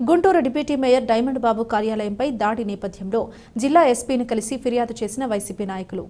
Guntur deputy mayor Diamond Babu కార్యాలయంపై దాడి నేపథ్యంలో జిల్లా ఎస్పీని కలిసి ఫిర్యాదు చేసిన వైసీపీ నాయకులు.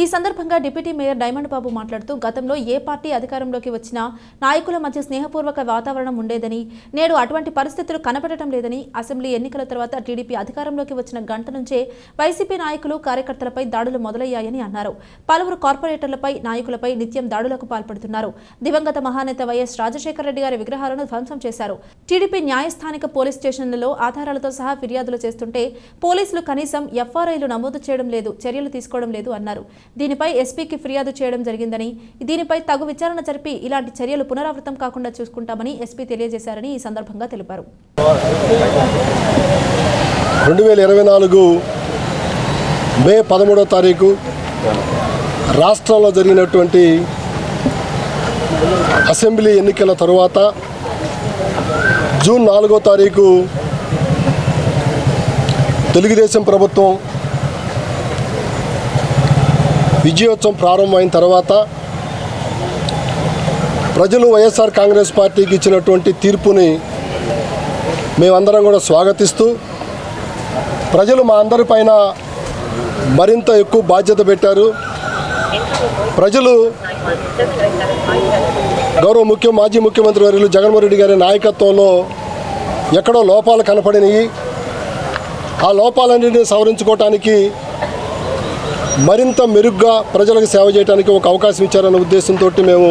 ఈ సందర్భంగా డిప్యూటీ మేయర్ డైమండ్ బాబు మాట్లాడుతూ గతంలో ఏ పార్టీ అధికారంలోకి వచ్చినా నాయకుల మధ్య స్నేహపూర్వక వాతావరణం ఉండేదని నేడు అటువంటి పరిస్థితులు కనపడటం లేదని అసెంబ్లీ ఎన్నికల తర్వాత టీడీపీ అధికారంలోకి వచ్చిన గంట నుంచే వైసీపీ నాయకులు కార్యకర్తలపై దాడులు మొదలయ్యాయని అన్నారు. పలువురు కార్పొరేటర్లపై నాయకులపై నిత్యం దాడులకు పాల్పడుతున్నారు. దివంగత మహానేత వైఎస్ రాజశేఖర రెడ్డి గారి విగ్రహాలను ధ్వంసం చేశారు. టీడీపీ న్యాయస్థానిక పోలీస్ స్టేషన్లలో ఆధారాలతో సహా ఫిర్యాదులు చేస్తుంటే పోలీసులు కనీసం ఎఫ్ఆర్ఐలు నమోదు చేయడం లేదు చర్యలు తీసుకోవడం లేదు అన్నారు. దీనిపై ఎస్పీకి ఫిర్యాదు చేయడం జరిగిందని దీనిపై తగు విచారణ జరిపి ఇలాంటి చర్యలు పునరావృతం కాకుండా చూసుకుంటామని ఎస్పీ తెలియజేశారని ఈ సందర్భంగా తెలిపారు. రెండు వేల ఇరవై నాలుగు మే పదమూడో తారీఖు రాష్ట్రంలో జరిగినటువంటి అసెంబ్లీ ఎన్నికల తరువాత జూన్ నాలుగో తారీఖు తెలుగుదేశం ప్రభుత్వం విజయోత్సవం ప్రారంభమైన తర్వాత ప్రజలు వైఎస్ఆర్ కాంగ్రెస్ పార్టీకి ఇచ్చినటువంటి తీర్పుని మేమందరం కూడా స్వాగతిస్తూ ప్రజలు మా అందరిపైన మరింత ఎక్కువ బాధ్యత పెట్టారు. ప్రజలు గౌరవ ముఖ్య మాజీ ముఖ్యమంత్రి వర్యులు జగన్మోహన్ రెడ్డి గారి నాయకత్వంలో ఎక్కడో లోపాలు కనపడినాయి. ఆ లోపాలన్నింటినీ సవరించుకోవటానికి మరింత మెరుగ్గా ప్రజలకు సేవ చేయడానికి ఒక అవకాశం ఇచ్చారన్న ఉద్దేశంతో మేము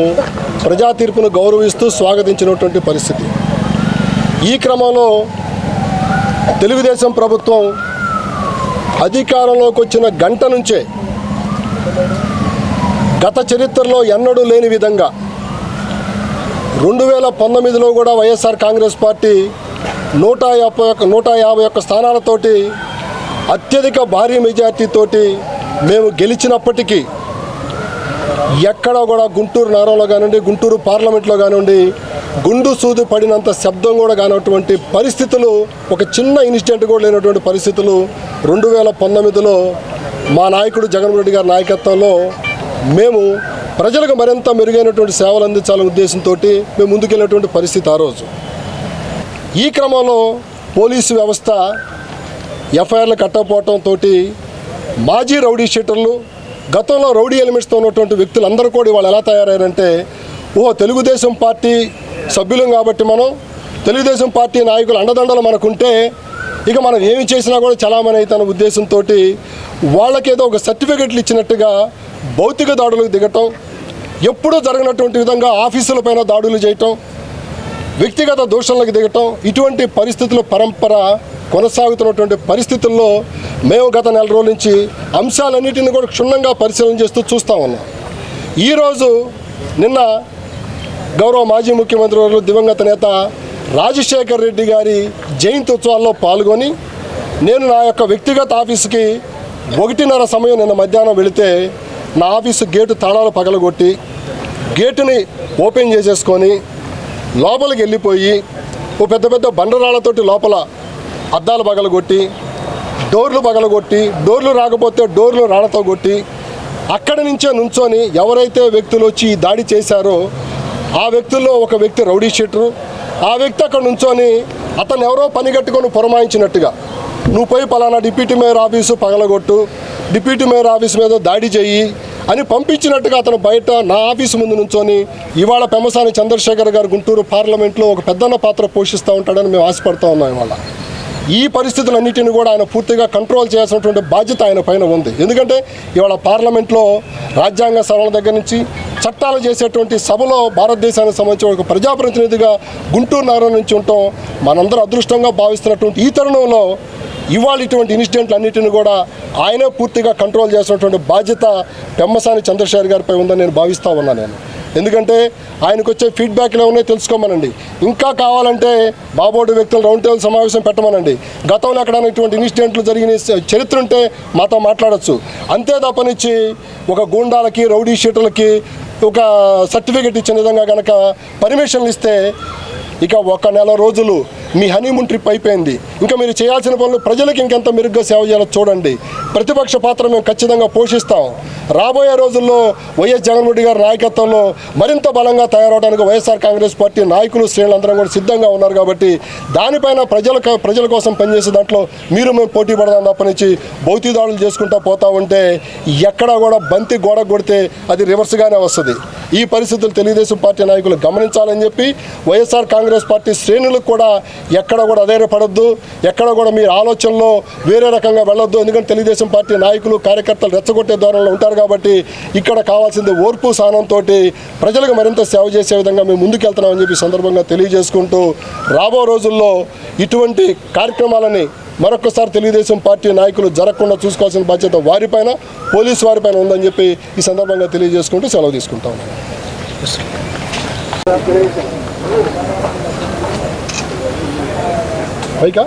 ప్రజా తీర్పును గౌరవిస్తూ స్వాగతించినటువంటి పరిస్థితి. ఈ క్రమంలో తెలుగుదేశం ప్రభుత్వం అధికారంలోకి వచ్చిన గంట నుంచే గత చరిత్రలో ఎన్నడూ లేని విధంగా రెండు వేల పంతొమ్మిదిలో కూడా వైఎస్ఆర్ కాంగ్రెస్ పార్టీ నూట యాభై నూట యాభై ఒక్క స్థానాలతోటి అత్యధిక భారీ మెజార్టీతోటి మేము గెలిచినప్పటికీ ఎక్కడ కూడా గుంటూరు నగరంలో కానివ్వండి గుంటూరు పార్లమెంట్లో కానివ్వండి గుండు సూది పడినంత శబ్దం కూడా కానటువంటి పరిస్థితులు ఒక చిన్న ఇన్సిడెంట్ కూడా లేనటువంటి పరిస్థితులు రెండు వేల పంతొమ్మిదిలో మా నాయకుడు జగన్మోహన్ రెడ్డి గారి నాయకత్వంలో మేము ప్రజలకు మరింత మెరుగైనటువంటి సేవలు అందించాలనే ఉద్దేశంతో మేము ముందుకెళ్ళినటువంటి పరిస్థితి ఆ రోజు. ఈ క్రమంలో పోలీసు వ్యవస్థ ఎఫ్ఐఆర్లు కట్టకపోవటంతో మాజీ రౌడీ షీటర్లు గతంలో రౌడీ ఎలిమెంట్స్తో ఉన్నటువంటి వ్యక్తులందరూ కూడా వాళ్ళు ఎలా తయారయ్యారంటే ఓ తెలుగుదేశం పార్టీ సభ్యులం కాబట్టి మనం తెలుగుదేశం పార్టీ నాయకులు అండదండలు మనకుంటే ఇక మనం ఏమి చేసినా కూడా చలామణి అవుతున్న ఉద్దేశంతో వాళ్ళకేదో ఒక సర్టిఫికెట్లు ఇచ్చినట్టుగా భౌతిక దాడులకు దిగటం ఎప్పుడూ జరిగినటువంటి విధంగా ఆఫీసులపైన దాడులు చేయటం వ్యక్తిగత దూషణలకు దిగటం ఇటువంటి పరిస్థితుల పరంపర కొనసాగుతున్నటువంటి పరిస్థితుల్లో మేము గత నెల రోజుల నుంచి అంశాలన్నిటిని కూడా క్షుణ్ణంగా పరిశీలన చేస్తూ చూస్తూ ఉన్నాం. ఈరోజు నిన్న గౌరవ మాజీ ముఖ్యమంత్రి వారు దివంగత నేత రాజశేఖర్ రెడ్డి గారి జయంతి ఉత్సవాల్లో పాల్గొని నేను నా యొక్క వ్యక్తిగత ఆఫీసుకి ఒకటిన్నర సమయం నిన్న మధ్యాహ్నం వెళితే నా ఆఫీసు గేటు తాళాలు పగలగొట్టి గేటుని ఓపెన్ చేసేసుకొని లోపలికి వెళ్ళిపోయి ఓ పెద్ద పెద్ద బండరాళ్ళతోటి లోపల అద్దాలు పగలగొట్టి డోర్లు పగలగొట్టి డోర్లు రాకపోతే డోర్లు రాళ్ళతో కొట్టి అక్కడి నుంచే నుంచొని ఎవరైతే వ్యక్తులు వచ్చి దాడి చేశారో ఆ వ్యక్తుల్లో ఒక వ్యక్తి రౌడీ షీటరు ఆ వ్యక్తి అక్కడ నుంచొని అతను ఎవరో పని కట్టుకొని పురమాయించినట్టుగా నువ్వు పోయి పలానా డిప్యూటీ మేయర్ ఆఫీసు పగలగొట్టు డిప్యూటీ మేయర్ ఆఫీస్ మీద దాడి చెయ్యి అని పంపించినట్టుగా అతను బయట నా ఆఫీసు ముందు నుంచొని ఇవాళ పెమసాని చంద్రశేఖర్ గారు గుంటూరు పార్లమెంట్లో ఒక పెద్దన్న పాత్ర పోషిస్తూ ఉంటాడని మేము ఆశపడుతూ ఉన్నాం ఇవాళ. ఈ పరిస్థితులన్నిటిని కూడా ఆయన పూర్తిగా కంట్రోల్ చేయాల్సినటువంటి బాధ్యత ఆయన పైన ఉంది. ఎందుకంటే ఇవాళ పార్లమెంట్లో రాజ్యాంగ సభల దగ్గర నుంచి చట్టాలు చేసేటువంటి సభలో భారతదేశానికి సంబంధించిన ఒక ప్రజాప్రతినిధిగా గుంటూరు నగరం నుంచి ఉండటం మనందరూ అదృష్టంగా భావిస్తున్నటువంటి ఈ తరుణంలో ఇవాళ ఇటువంటి ఇన్సిడెంట్లు అన్నిటిని కూడా ఆయనే పూర్తిగా కంట్రోల్ చేసినటువంటి బాధ్యత పెమ్మసాని చంద్రశేఖర్ గారిపై ఉందని నేను భావిస్తూ ఉన్నాను నేను. ఎందుకంటే ఆయనకు వచ్చే ఫీడ్బ్యాక్లు ఏమన్నాయో తెలుసుకోమనండి. ఇంకా కావాలంటే బాబోడు వ్యక్తులు రౌండ్ టేబుల్ సమావేశం పెట్టమనండి. గతంలో ఎక్కడైనా ఇటువంటి ఇన్సిడెంట్లు జరిగిన చరిత్ర ఉంటే మాతో మాట్లాడచ్చు. అంతే తప్పనిచ్చి ఒక గూండాలకి రౌడీ షీటర్లకి ఒక సర్టిఫికెట్ ఇచ్చిన విధంగా కనుక పర్మిషన్లు ఇస్తే ఇక ఒక నెల రోజులు మీ హనీమూన్ ట్రిప్ అయిపోయింది. ఇంకా మీరు చేయాల్సిన పనులు ప్రజలకు ఇంకెంత మెరుగ్గా సేవ చేయాలో చూడండి. ప్రతిపక్ష పాత్ర మేము ఖచ్చితంగా పోషిస్తాం. రాబోయే రోజుల్లో వైఎస్ జగన్మోహన్ రెడ్డి గారి నాయకత్వంలో మరింత బలంగా తయారవడానికి వైఎస్ఆర్ కాంగ్రెస్ పార్టీ నాయకులు శ్రేణులందరం కూడా సిద్ధంగా ఉన్నారు కాబట్టి దానిపైన ప్రజల ప్రజల కోసం పనిచేసే దాంట్లో మీరు మేము పోటీ పడదాం తప్పనిచ్చి భౌతిక దాడులు చేసుకుంటా పోతా ఉంటే ఎక్కడా కూడా బంతి గోడ కొడితే అది రివర్స్గానే వస్తుంది. ఈ పరిస్థితులు తెలుగుదేశం పార్టీ నాయకులు గమనించాలని చెప్పి వైఎస్ఆర్ కాంగ్రెస్ పార్టీ శ్రేణులకు కూడా ఎక్కడ కూడా అధైర్యపడద్దు ఎక్కడ కూడా మీ ఆలోచనలో వేరే రకంగా వెళ్ళొద్దు. ఎందుకంటే తెలుగుదేశం పార్టీ నాయకులు కార్యకర్తలు రెచ్చగొట్టే ధోరణిలో ఉంటారు కాబట్టి ఇక్కడ కావాల్సింది ఓర్పు సహనంతో ప్రజలకు మరింత సేవ చేసే విధంగా మేము ముందుకెళ్తున్నామని చెప్పి సందర్భంగా తెలియజేసుకుంటూ రాబో రోజుల్లో ఇటువంటి కార్యక్రమాలని మరొకసారి తెలుగుదేశం పార్టీ నాయకులు జరగకుండా చూసుకోవాల్సిన బాధ్యత వారిపైన పోలీసు వారిపైన ఉందని చెప్పి ఈ సందర్భంగా తెలియజేసుకుంటూ సెలవు తీసుకుంటా ఉన్నాను పైకా?